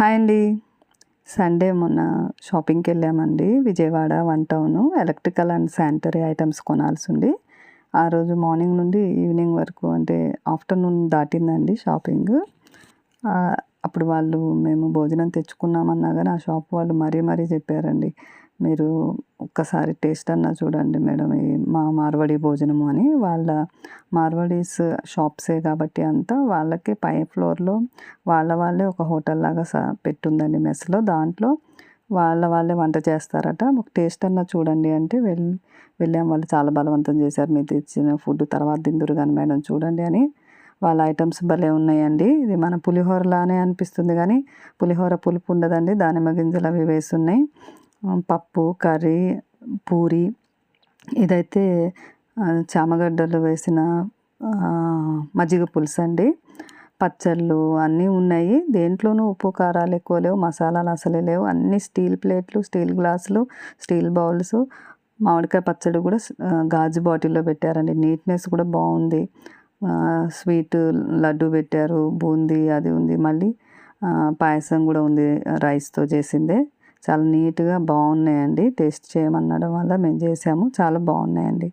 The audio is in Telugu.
హాయ్ అండి. సండే మొన్న షాపింగ్కి వెళ్ళామండి. Vijayawada one town electrical and sanitary items కొనాల్సి ఉంది ఆ రోజు మార్నింగ్ నుండి ఈవినింగ్ వరకు అంటే ఆఫ్టర్నూన్ దాటిందండి షాపింగ్. అప్పుడు వాళ్ళు మేము భోజనం తెచ్చుకున్నామన్నా కానీ ఆ షాప్ వాళ్ళు మరీ మరీ చెప్పారండి. మీరు ఒక్కసారి టేస్ట్ అన్నా చూడండి మేడం ఈ మా మార్వడి భోజనము అని. వాళ్ళ మార్వాడీస్ షాప్సే కాబట్టి అంతా వాళ్ళకి పై ఫ్లోర్లో వాళ్ళ వాళ్ళే ఒక హోటల్ లాగా స పెట్టుందండి మెస్లో. దాంట్లో వాళ్ళ వాళ్ళే వంట చేస్తారట. ఒక టేస్ట్ అన్నా చూడండి అంటే వెళ్ళి వెళ్ళాం. వాళ్ళు చాలా బలవంతం చేశారు. మీరు తెచ్చిన ఫుడ్ తర్వాత తిందురు కానీ మేడం చూడండి అని. వాళ్ళ ఐటమ్స్ భలే ఉన్నాయండి. ఇది మన పులిహోర లానే అనిపిస్తుంది కానీ పులిహోర పులుపు ఉండదండి. దానిమ్మ గింజలు అవి వేసి ఉన్నాయి. పప్పు కర్రీ పూరి ఇదైతే చామగడ్డలు వేసిన మజ్జిగ పులుసు అండి. పచ్చళ్ళు అన్నీ ఉన్నాయి. దేంట్లోనూ ఉప్పు కారాలు ఎక్కువ లేవు. మసాలాలు అసలే లేవు. అన్ని స్టీల్ ప్లేట్లు స్టీల్ గ్లాసులు స్టీల్ బౌల్స్ మామిడికాయ పచ్చడి కూడా గాజు బాటిల్లో పెట్టారండి. నీట్నెస్ కూడా బాగుంది. స్వీట్ లడ్డు పెట్టారు బూందీ అది ఉంది. మళ్ళీ పాయసం కూడా ఉంది రైస్తో చేసిందే. చాలా నీట్గా బాగున్నాయండి. టేస్ట్ చేయమనడం వల్ల మేము చేసాము. చాలా బాగున్నాయండి.